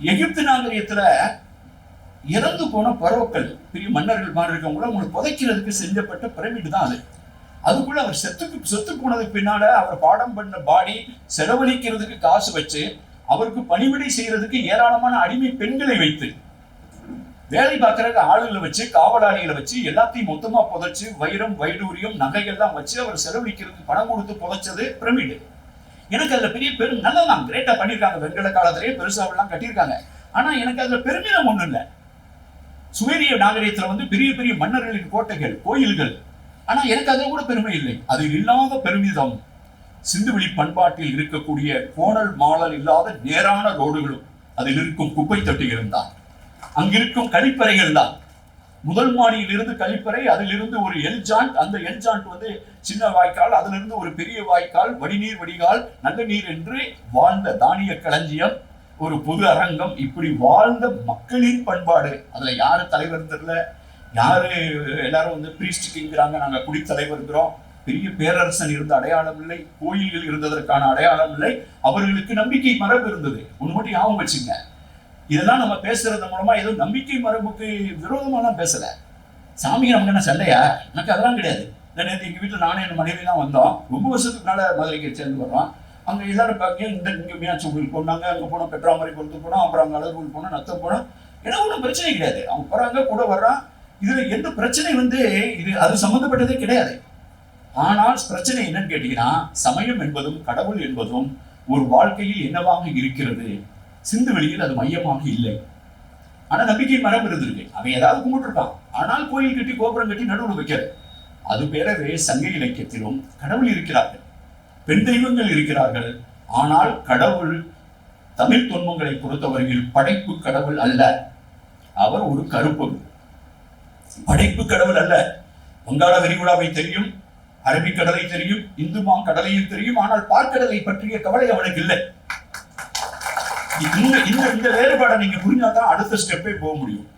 எகிப்து நாகரிகத்துல இறந்து போன பறவைகள் பெரிய மன்னர்கள் மாதிரி இருக்கவங்கள புதைக்கிறதுக்கு செஞ்சப்பட்ட பிரமிடு தான் அது. அதுக்குள்ள அவர் செத்துக்கு செத்து போனதுக்கு பின்னால அவர் பாடம் பண்ண பாடி செலவழிக்கிறதுக்கு காசு வச்சு அவருக்கு பணிவிடை செய்யறதுக்கு ஏராளமான அடிமை பெண்களை வைத்து வேலை பார்க்கறதுக்கு ஆளுகளை வச்சு காவலாளிகளை வச்சு எல்லாத்தையும் மொத்தமா புதைச்சு வைரம் வைடூரியம் நகைகள்லாம் வச்சு அவர் செலவழிக்கிறதுக்கு பணம் கொடுத்து புதைச்சது பிரமிடு. எனக்கு அதில் பெரிய பெரும் நல்லா தான் கிரேட்டாக பண்ணியிருக்காங்க. வெண்கல காலத்திலேயே பெருசாவெல்லாம் கட்டியிருக்காங்க. ஆனால் எனக்கு அதில் பெருமிதம் ஒன்றும் இல்லை. சுவேரிய நாகரிகத்துல வந்து பெரிய பெரிய மன்னர்களின் கோட்டைகள் கோயில்கள். ஆனால் எனக்கு அதில் கூட பெருமை இல்லை. அதில் இல்லாத பெருமிதம் சிந்துவெளி பண்பாட்டில் இருக்கக்கூடிய கோணல் மாளல் இல்லாத நேரான ரோடுகளும் அதில் இருக்கும் குப்பை தொட்டிகளும் தான். அங்கிருக்கும் கழிப்பறைகள் தான். முதல் மாடியில் இருந்து கழிப்பறை அதிலிருந்து ஒரு எல்ஜாண்ட் அந்த எல்ஜாண்ட் வந்து சின்ன வாய்க்கால் அதிலிருந்து ஒரு பெரிய வாய்க்கால் வடிநீர் வடிகால் நல்ல நீர் என்று வாழ்ந்த தானிய களஞ்சியம் ஒரு பொது அரங்கம் இப்படி வாழ்ந்த மக்களின் பண்பாடு. அதுல யாரு தலைவர் தெரியல. யாரு எல்லாரும் வந்து பிரீஸ்டிக்குங்கிறாங்க நாங்க குடித்தலைவர்கிறோம் பெரிய பேரரசன் இருந்த அடையாளம் இல்லை. கோயில்கள் இருந்ததற்கான அடையாளம் இல்லை. அவர்களுக்கு நம்பிக்கை மரபு இருந்தது. ஒன்று மட்டும் ஞாபகம் வச்சுங்க. இதெல்லாம் நம்ம பேசுறது மூலமா ஏதோ நம்பிக்கை மரபுக்கு விரோதமாலாம் பேசல. சாமி நமக்கு என்ன சண்டையா? எனக்கு அதெல்லாம் கிடையாது. இந்த நேற்று எங்கள் வீட்டில் நானும் என் மனைவி தான் வந்தோம். ரொம்ப வருஷத்துக்கு மேலே மதுரைக்கு சேர்ந்து வர்றோம். அங்கே எல்லாரும் பார்க்க இந்த இங்கே மீனாட்சி கோயில் போனாங்க அங்கே போனோம் பெட்ராமரி கோயிலுக்கு போனோம் அப்புறம் அங்கே அழகு கோயில் போனோம் நத்தம் போனோம் ஏன்னா ஒன்றும் பிரச்சனை கிடையாது. அவங்க போகிறாங்க கூட வர்றான். இதில் எந்த பிரச்சனை வந்து இது அது சம்மந்தப்பட்டதே கிடையாது. ஆனால் பிரச்சனை என்னன்னு கேட்டீங்கன்னா சமயம் என்பதும் கடவுள் என்பதும் ஒரு வாழ்க்கையில் என்னவாக இருக்கிறது? சிந்து வெளியில் அது மையமாக இல்லை. ஆனா நம்பிக்கை மரம் இருந்திருக்கு. அவன் ஏதாவது கும்பிட்டுருப்பான். ஆனால் கோயில் கட்டி கோபுரம் கட்டி நடுவில் வைக்கிறது அது பேரவே சங்க இலக்கியத்திலும் கடவுள் இருக்கிறார்கள். பெண் தெய்வங்கள் இருக்கிறார்கள். ஆனால் கடவுள் தமிழ் தொன்மங்களை பொறுத்தவரையில் படைப்பு கடவுள் அல்ல. அவர் ஒரு கருப்பகு படைப்பு கடவுள் அல்ல. வங்காள விரிகுடாவை தெரியும் அரபிக்கடலை தெரியும் இந்து கடலையும் தெரியும். ஆனால் பார்க்கடலை பற்றிய கவலை அவனுக்கு இல்லை. இந்த இந்த இந்த வேறுபாடை நீங்க புரிஞ்சாதான் அடுத்த ஸ்டெப்பே போக முடியும்.